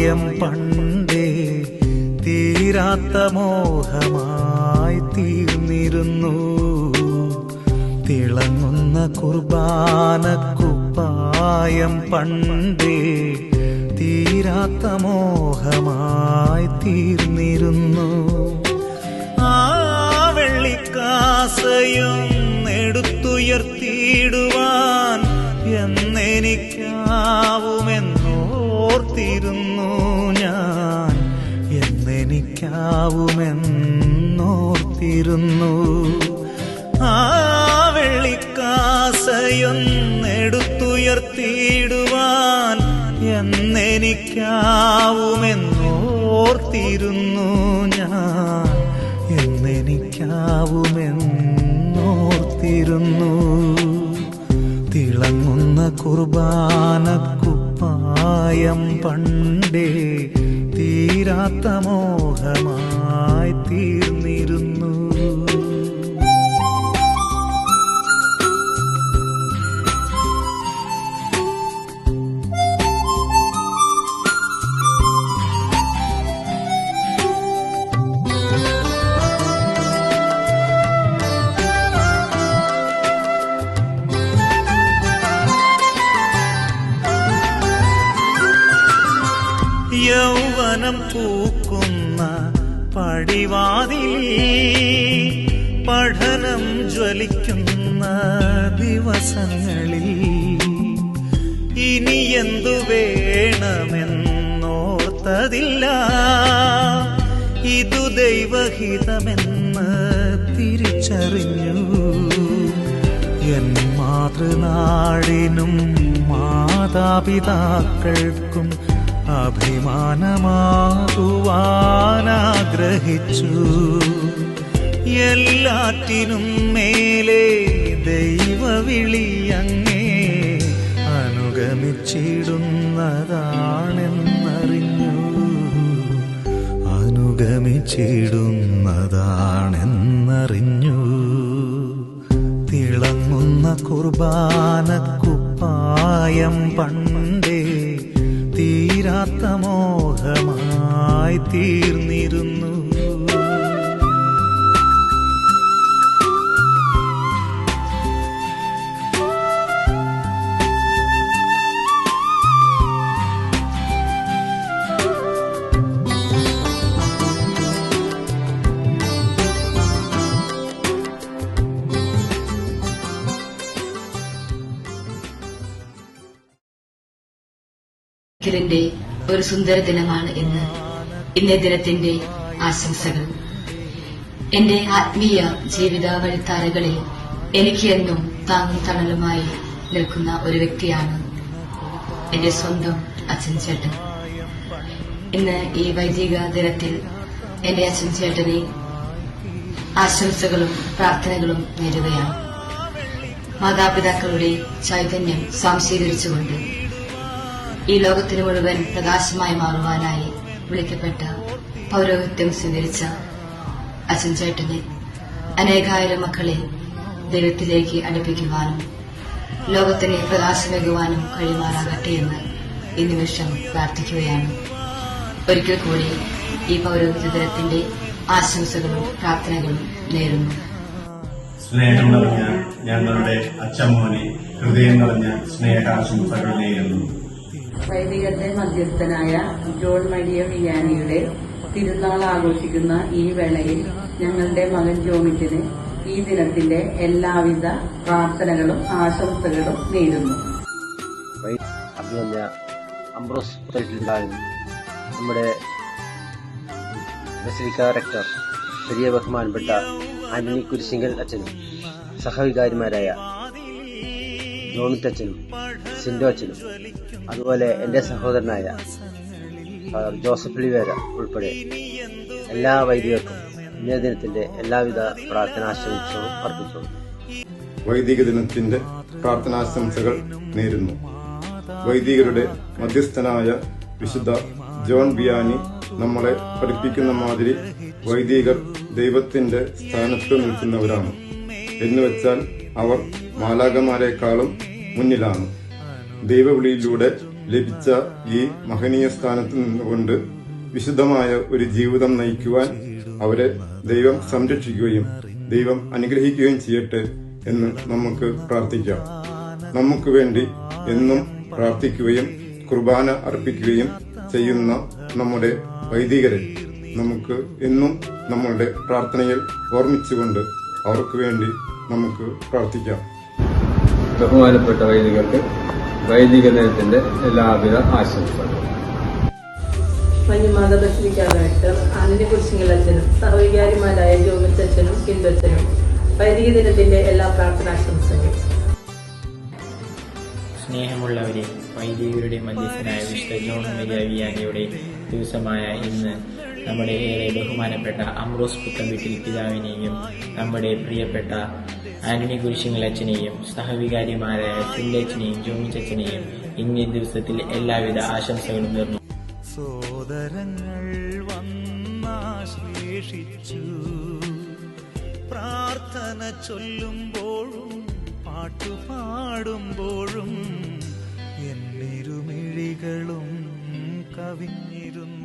കുപ്പായം പണ്ടേ തീരാത്ത മോഹമായി തീർന്നിരുന്നു. തിളങ്ങുന്ന കുർബാന കുപ്പായം പണ്ടേ തീരാത്ത മോഹമായി തീർന്നിരുന്നു. ആ വെള്ളിക്കാസയും എടുത്തുയർത്തിയിടുവാൻ എന്നെനിക്കാവുമെന്നോർത്തിരുന്നു ഞാൻ. എന്നെനിക്കാവുമെന്നോർത്തിരുന്നു. ആ വെള്ളിക്കാസയൊന്നെടുത്തുയർത്തിയിടുവാൻ എന്നെനിക്കാവുമെന്നോർത്തിരുന്നു ഞാൻ. എന്നെനിക്കാവുമെന്നോർത്തിരുന്നു. തിളങ്ങുന്ന കുർബാന കുപ്പായം പണ്ടേ തീരാത്ത മോഹമായി തീർന്നിരുന്നു യൗവനം പൂക്കുന്ന പടിവാതിൽ പഠനം ജ്വലിക്കുന്ന ദിവസങ്ങളിൽ ഇനി എന്തു വേണമെന്നോർത്തതില്ല. ഇതു ദൈവഹിതമെന്ന് തിരിച്ചറിഞ്ഞു. എൻ മാതൃനാടിനും മാതാപിതാക്കൾക്കും അഭിമാനമാകുവാനാഗ്രഹിച്ചു. എല്ലാറ്റിനും മേലെ ദൈവവിളി അങ്ങേ അനുഗമിച്ചിടുന്നതാണെന്നറിഞ്ഞു. അനുഗമിച്ചിടുന്നതാണെന്നറിഞ്ഞു. തിളങ്ങുന്ന കുർബാനക്കുപ്പായം കുപ്പായം പണ്ടേ തീരാത്ത മോഹമായി തീർന്നിരുന്നു. ഇതിന്റെ ഒരു സുന്ദര ദിനമാണ് ഇന്ന്. ഇന്നേ ദിനത്തിന്റെ ആശംസകൾ. എന്റെ ആത്മീയ ജീവിത വഴിത്താരകളിൽ എനിക്ക് എന്നും താങ്ങും തണലുമായി നിൽക്കുന്ന ഒരു വ്യക്തിയാണ് എന്റെ സ്വന്തം അച്ഛൻ ചേട്ടൻ. ഇന്ന് ഈ വൈദിക ദിനത്തിൽ എന്റെ അച്ഛൻ ചേട്ടനെ ആശംസകളും പ്രാർത്ഥനകളും നേരുകയാണ്. മാതാപിതാക്കളുടെ ചൈതന്യം സ്വാംശീകരിച്ചുകൊണ്ട് ഈ ലോകത്തിന് മുഴുവൻ പ്രകാശമായി മാറുവാനായി വിളിക്കപ്പെട്ട പൗരോഹിത്യം സ്വീകരിച്ച അച്ഛൻ ചേട്ടനെ അനേകായിരം മക്കളെ ദൈവത്തിലേക്ക് അടുപ്പിക്കുവാനും ലോകത്തിന് പ്രകാശമേകുവാനും കഴിയുമാറാകട്ടെ എന്ന് ഈ നിമിഷം പ്രാർത്ഥിക്കുകയാണ്. ഒരിക്കൽ കൂടി ഈ പൗരോഹിത്യ ദിനത്തിന്റെ ആശംസകളും പ്രാർത്ഥനകളും നേരുന്നു. സ്നേഹം നിറഞ്ഞ ഞങ്ങളുടെ അച്ഛമ്മോനെ ഹൃദയം നിറഞ്ഞ സ്നേഹാശംസകൾ നേരുന്നു. വൈദികത്തെ മധ്യസ്ഥനായ ജോൺ മരിയ വിയാനിയുടെ തിരുനാൾ ആഘോഷിക്കുന്ന ഈ വേളയിൽ ഞങ്ങളുടെ മകൻ ജോമിറ്റിന് ഈ ദിനത്തിന്റെ എല്ലാവിധ പ്രാർത്ഥനകളും ആശംസകളും നേരുന്നു. അംബ്രോസ് നമ്മുടെ റെക്ടർ വലിയ ബഹുമാനപ്പെട്ട ആന്റണി കുരിശിങ്കൽ അച്ഛനും സഹവികാരിമാരായ ജോമിറ്റച്ഛനും സിൻഡോ അച്ഛനും അതുപോലെ എന്റെ സഹോദരനായ ജോസഫ് ലിവേര ഉൾപ്പെടെ എല്ലാ വൈദികർക്കും ഇന്നേ ദിനത്തിന്റെ എല്ലാവിധ പ്രാർത്ഥനാശംസകളും അർപ്പിച്ചു വൈദിക ദിനത്തിന്റെ പ്രാർത്ഥനാശംസകൾ നേരുന്നു. വൈദികരുടെ മധ്യസ്ഥനായ വിശുദ്ധ ജോൺ ബിയാനി നമ്മളെ പഠിപ്പിക്കുന്ന മാതിരി വൈദികർ ദൈവത്തിന്റെ സ്ഥാനത്ത് നിൽക്കുന്നവരാണ്. എന്നുവെച്ചാൽ അവർ മാലാകമാരെക്കാളും മുന്നിലാണ്. ദൈവവിളിയിലൂടെ ലഭിച്ച ഈ മഹനീയ സ്ഥാനത്ത് നിന്നുകൊണ്ട് വിശുദ്ധമായ ഒരു ജീവിതം നയിക്കുവാൻ അവരെ ദൈവം സംരക്ഷിക്കുകയും ദൈവം അനുഗ്രഹിക്കുകയും ചെയ്യട്ടെ എന്ന് നമുക്ക് പ്രാർത്ഥിക്കാം. നമുക്ക് വേണ്ടി എന്നും പ്രാർത്ഥിക്കുകയും കുർബാന അർപ്പിക്കുകയും ചെയ്യുന്ന നമ്മുടെ വൈദികരെ നമുക്ക് എന്നും നമ്മളുടെ പ്രാർത്ഥനയിൽ ഓർമ്മിച്ചുകൊണ്ട് അവർക്ക് വേണ്ടി നമുക്ക് പ്രാർത്ഥിക്കാം. ബഹുമാനപ്പെട്ട വൈദികർക്ക് വൈദിക ദിനത്തിന്റെ എല്ലാവിധ ആശംസകളും. മഞ്ഞുമാത ബസിലിക്ക ഡയറക്ടർ ആനന്ദ കുരിശിങ്ങളച്ഛനും സഹവികാരിമാരായ ജോമിച്ചനും കിന്ദച്ചനും വൈദിക ദിനത്തിന്റെ എല്ലാ പ്രാർത്ഥനാശംസകളും. സ്നേഹമുള്ളവരെ വൈദികരുടെ മധ്യസ്ഥനായ വിശുദ്ധ ജോൺ ദിവസമായ ഇന്ന് നമ്മുടെ ഏറെ ബഹുമാനപ്പെട്ട അമ്രോസ് പുത്തൻ വീട്ടിൽ പിതാവിനെയും നമ്മുടെ പ്രിയപ്പെട്ട ആന്റണി കുരിശിങ്ങളച്ഛനെയും സഹവികാരിമാരായ സില്ലച്ചനെയും ജോമിച്ചച്ഛനെയും ഇന്നേ ദിവസത്തിൽ എല്ലാവിധ ആശംസകളും നേർന്നു. സോദരങ്ങൾ വന്നാശ്ലേഷിച്ചു പ്രാർത്ഥന ചൊല്ലുമ്പോഴും പാട്ടുപാടുമ്പോഴും എന്നിരുമിഴികളും കവിഞ്ഞിരുന്നു.